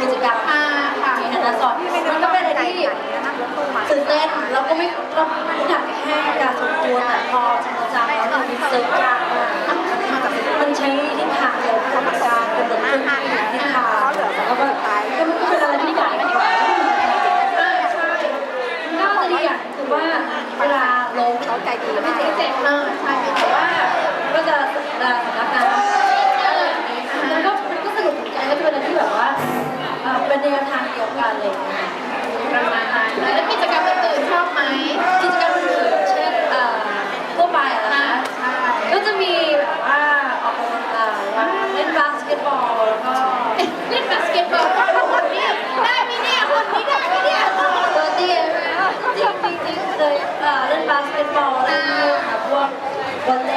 กิจกรรมอ่าค่ะในฐานะสอนมันก็เป็นอะไรที่ตื่นเต้นเราก็ไม่เราไม่อยากแค่การส่งตัวแต่พอจริงจังแล้วเรามีเซิร์ฟยากมากมันใช้ทิศทางเดียวกันการเป็นบทขึ้นทิศทางแล้วก็แบบก็มันก็เป็นอะไรที่ใหญ่กว่าใช่ก็จะดีอย่างคือว่าเวลาลงเขาใจดีไม่มากเจ็บเจ็บเออใช่แต่ว่าก็จะ แนวทางเดียวกันเลยประมาณนั้นแล้วกิจกรรมอื่นๆชอบไหมกิจกรรมอื่นๆเช่นเอ่อทั่วไปอะอ่านะคะก็จะมีแบบว่าออกกำลังกายว่าเล่นบาสเกตบอลแล้วก็เล่นบาสเกตบอลคนนี้ได้ไหมเนี่ยคนนี้ได้ไหมเนี่ยตัวเตี้ยจริงจริงจริงเลยเอ่อเล่นบาสเกตบอลเล่นแบบพวกวอลเล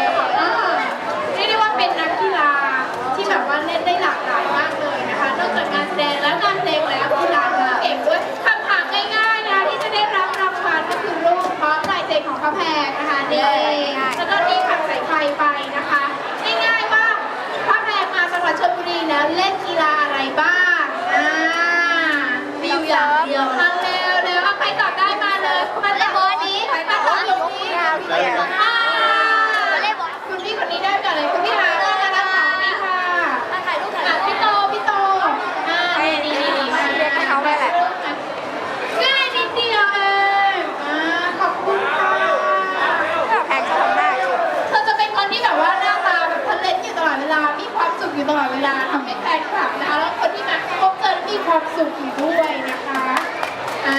อยู่อย่างเดียวมาเร็วเร็วเอาใครตอบได้มาเลยมาตอบนี้ใครตอบตรงนี้ยาวพี่เดียวอ่าคุณพี่คนนี้ได้ก่อนเลยคุณพี่หาได้นะคะสองนี่ค่ะถ่ายรูปถ่ายอะรูปพี่โตพี่โตอ่านี่นี่นี่นี่มาเรียกให้เขาได้แหละง่ายนิดเดียวเองอ่าขอบคุณค่ะแพงก็ทำได้เธอจะเป็นคนที่แบบว่าหน้าตาแบบทะเลนอยู่ตลอดเวลา มีความสุขอยู่ตลอดเวลาทำให้แฟนคลับนะคะแล้วคนที่มาพบเจอ มีความสุขอยู่ด้วยนะคะอ่า